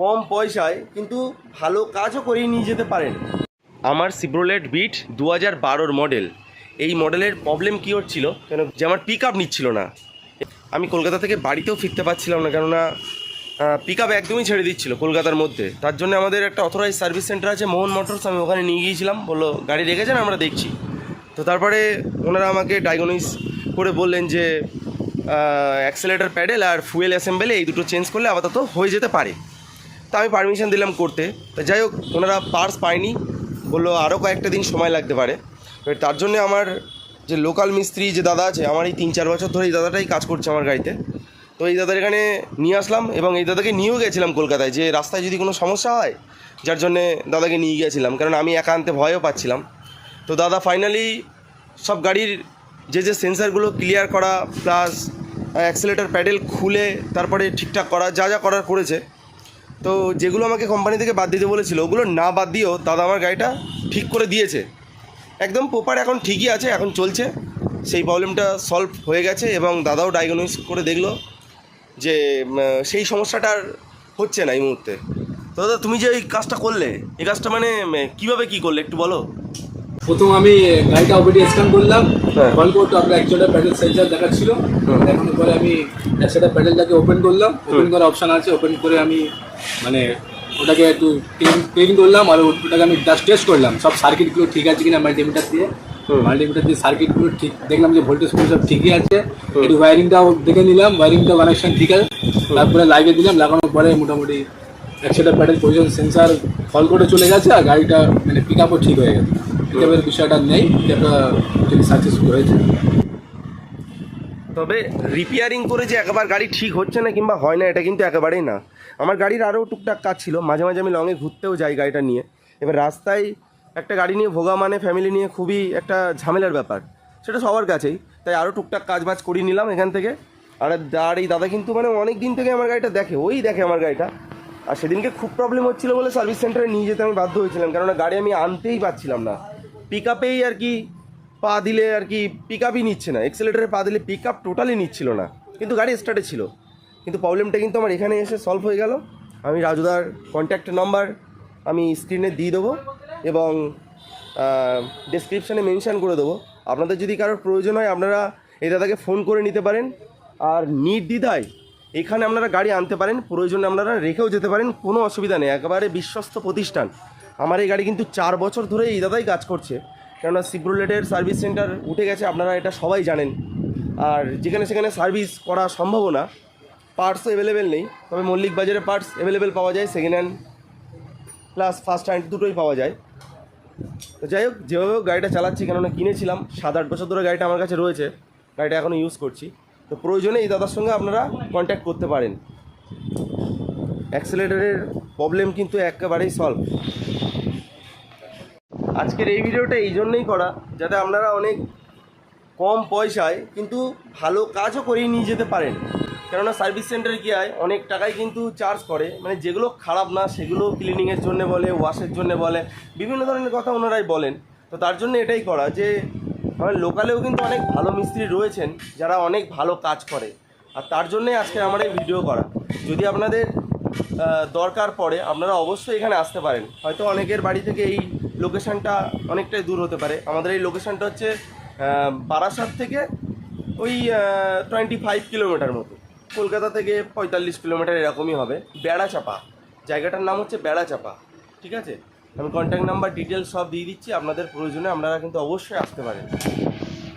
কম পয়সায় কিন্তু ভালো কাজও করিয়ে নিয়ে যেতে পারেন। আমার সিপ্রোলেট বিট দু হাজার বারোর মডেল এই মডেলের প্রবলেম কী হচ্ছিল কেন যে আমার পিক আপ নিচ্ছিল না। আমি কলকাতা থেকে বাড়িতেও ফিরতে পারছিলাম না, কেননা পিক আপ একদমই ছেড়ে দিচ্ছিল কলকাতার মধ্যে। তার জন্য আমাদের একটা অথরাইজ সার্ভিস সেন্টার আছে, মোহন মোটরস, আমি ওখানে নিয়ে গিয়েছিলাম। বলল, গাড়ি রেখেছেন, আমরা দেখছি। তো তারপরে ওনারা আমাকে ডায়াগনোস করে বললেন যে অ্যাক্সেলেটার প্যাডেল আর ফুয়েল অ্যাসেম্বলে এই দুটো চেঞ্জ করলে আপাতত হয়ে যেতে পারে। তা আমি পারমিশন দিলাম করতে। তো যাই হোক, ওনারা পার্স পায়নি। বলল আরও কয়েকটা দিন সময় লাগতে পারে। এবার তার জন্য আমার যে লোকাল মিস্ত্রি যে দাদা আছে, আমার এই তিন চার বছর ধরে এই দাদাটাই কাজ করছে আমার গাড়িতে। তো এই দাদার এখানে নিয়ে আসলাম এবং এই দাদাকে নিয়েও গেছিলাম কলকাতায়। যে রাস্তায় যদি কোনো সমস্যা হয়, যার জন্যে দাদাকে নিয়ে গিয়েছিলাম কারণ আমি একা আনতে ভয়ও পাচ্ছিলাম। তো দাদা ফাইনালি সব গাড়ির যে যে সেন্সারগুলো ক্লিয়ার করা প্লাস অ্যাক্সেলেটার প্যাডেল খুলে, তারপরে ঠিকঠাক করা, যা যা করার করেছে তো যেগুলো আমাকে কোম্পানি থেকে বাদ দিতে বলেছিল, ওগুলো না বাদ দিয়েও দাদা আমার গাড়িটা ঠিক করে দিয়েছে। একদম প্রপার এখন ঠিকই আছে, এখন চলছে। সেই প্রবলেমটা সলভ হয়ে গেছে এবং দাদাও ডায়াগনোস করে দেখল যে সেই সমস্যাটার হচ্ছে না এই মুহূর্তে। তো দাদা, তুমি যে এই কাজটা করলে, এই কাজটা মানে কীভাবে কি করলে একটু বলো? প্রথম আমি গাড়িটা ওপিডি স্ক্যান করলাম। কল করতে আপনার একশোটা প্যাডেল সেন্সার দেখাচ্ছিল। দেখানোর পরে আমি একশোটা প্যাডেলটাকে ওপেন করলাম। ওপেন করার অপশন আছে। ওপেন করে আমি মানে ওটাকে একটু ক্লিন ক্লিন করলাম আর ওটাকে আমি জাস্ট টেস্ট করলাম। সব সার্কিটগুলো ঠিক আছে কিনা মাল্টিমিটার দিয়ে। মাল্টিমিটার দিয়ে সার্কিটগুলো ঠিক দেখলাম যে ভোল্টেজগুলো সব ঠিকই আছে। একটু ওয়ারিংটাও দেখে নিলাম। ওয়ারিংটা কানেকশন ঠিক আছে। তারপরে লাগিয়ে দিলাম। লাগানোর পরে মোটামুটি একশোটা প্যাডেল পজিশন সেন্সার ফল করে চলে গেছে আর গাড়িটা মানে পিক আপও ঠিক হয়ে গেছে। আপের বিষয়টা নেই সাকসেসফুল হয়েছে তবে রিপেয়ারিং করে যে একবার গাড়ি ঠিক হচ্ছে না কিংবা হয় না, এটা কিন্তু একেবারেই না। আমার গাড়ির আরও টুকটাক কাজ ছিল, মাঝে মাঝে আমি লংয়ে ঘুরতেও যাই গাড়িটা নিয়ে। এবার রাস্তায় একটা গাড়ি নিয়ে ভোগা মানে ফ্যামিলি নিয়ে খুবই একটা ঝামেলার ব্যাপার। সেটা সবার কাছেই, তাই আরও টুকটাক কাজ বাজ করিয়ে নিলাম এখান থেকে। আর আর এই দাদা কিন্তু মানে অনেক দিন থেকে আমার গাড়িটা দেখে, ওই দেখে আমার গাড়িটা। আর সেদিনকে খুব প্রবলেম হচ্ছিল বলে সার্ভিস সেন্টারে নিয়ে যেতে আমি বাধ্য হয়েছিলাম, কেননা গাড়ি আমি আনতেই পারছিলাম না। পিক আপেই আর কি পা দিলে আর কি পিক আপই নিচ্ছে না। এক্সেলেটারে পা দিলে পিক আপ টোটালি নিচ্ছিল না। কিন্তু গাড়ি স্টার্টে ছিল। কিন্তু প্রবলেমটা কিন্তু আমার এখানে এসে সলভ হয়ে গেল। আমি রাজুদার কন্ট্যাক্ট নাম্বার আমি স্ক্রিনে দিয়ে দেবো এবং ডেসক্রিপশানে মেনশান করে দেবো। আপনাদের যদি কারোর প্রয়োজন হয়, আপনারা এই দাদাকে ফোন করে নিতে পারেন। আর নির্দ্বিধায় এখানে আপনারা গাড়ি আনতে পারেন। প্রয়োজনে আপনারা রেখেও যেতে পারেন। কোনো অসুবিধা নেই। একেবারে বিশ্বস্ত প্রতিষ্ঠান। আমার এই গাড়ি কিন্তু চার বছর ধরে এই দাদাই কাজ করছে। কেননা সিপ্রোলেটের সার্ভিস সেন্টার উঠে গেছে, আপনারা এটা সবাই জানেন। আর যেখানে সেখানে সার্ভিস করা সম্ভব না পার্টসও অ্যাভেলেবেল নেই। তবে মল্লিক বাজারে পার্টস অ্যাভেলেবেল পাওয়া যায় second hand plus first hand দুটোই পাওয়া যায়। তো যাই হোক, যেভাবে গাড়িটা চালাচ্ছি, কেননা কিনেছিলাম, সাত আট বছর ধরে গাড়িটা আমার কাছে রয়েছে, গাড়িটা এখনও ইউজ করছি। তো প্রয়োজনে এই দাদার সঙ্গে আপনারা কন্ট্যাক্ট করতে পারেন। অ্যাক্সেলেটারের প্রবলেম কিন্তু একেবারেই সলভ আজকের এই ভিডিওটা এই জন্যই করা, যাতে আপনারা অনেক কম পয়সায় কিন্তু ভালো কাজও করিয়ে নিয়ে যেতে পারেন। কেননা সার্ভিস সেন্টারে কি হয়, অনেক টাকাই কিন্তু চার্জ করে। মানে যেগুলো খারাপ না, সেগুলো ক্লিনিংয়ের জন্য বলে ওয়াশের জন্য বলে, বিভিন্ন ধরনের কথা ওনারাই বলেন। তো তার জন্য এটাই করা যে, আমার লোকালেও কিন্তু অনেক ভালো মিস্ত্রি রয়েছেন, যারা অনেক ভালো কাজ করে। আর তার জন্যই আজকে আমার এই ভিডিও করা। যদি আপনাদের দরকার পড়ে, আপনারা অবশ্যই এখানে আসতে পারেন। হয়তো অনেকের বাড়ি থেকে এই লোকেশনটা অনেকটাই দূর হতে পারে। আমাদের এই লোকেশানটা হচ্ছে বারাসাত থেকে ওই টোয়েন্টি ফাইভ কিলোমিটার মতো। কলকাতা থেকে পঁয়তাল্লিশ কিলোমিটার এরকমই হবে। বেড়াচাপা। জায়গাটার নাম হচ্ছে বেড়াচাপা। ঠিক আছে? আমি কন্ট্যাক্ট নাম্বার ডিটেলস সব দিয়ে দিচ্ছি। আপনাদের প্রয়োজনে আপনারা কিন্তু অবশ্যই আসতে পারেন।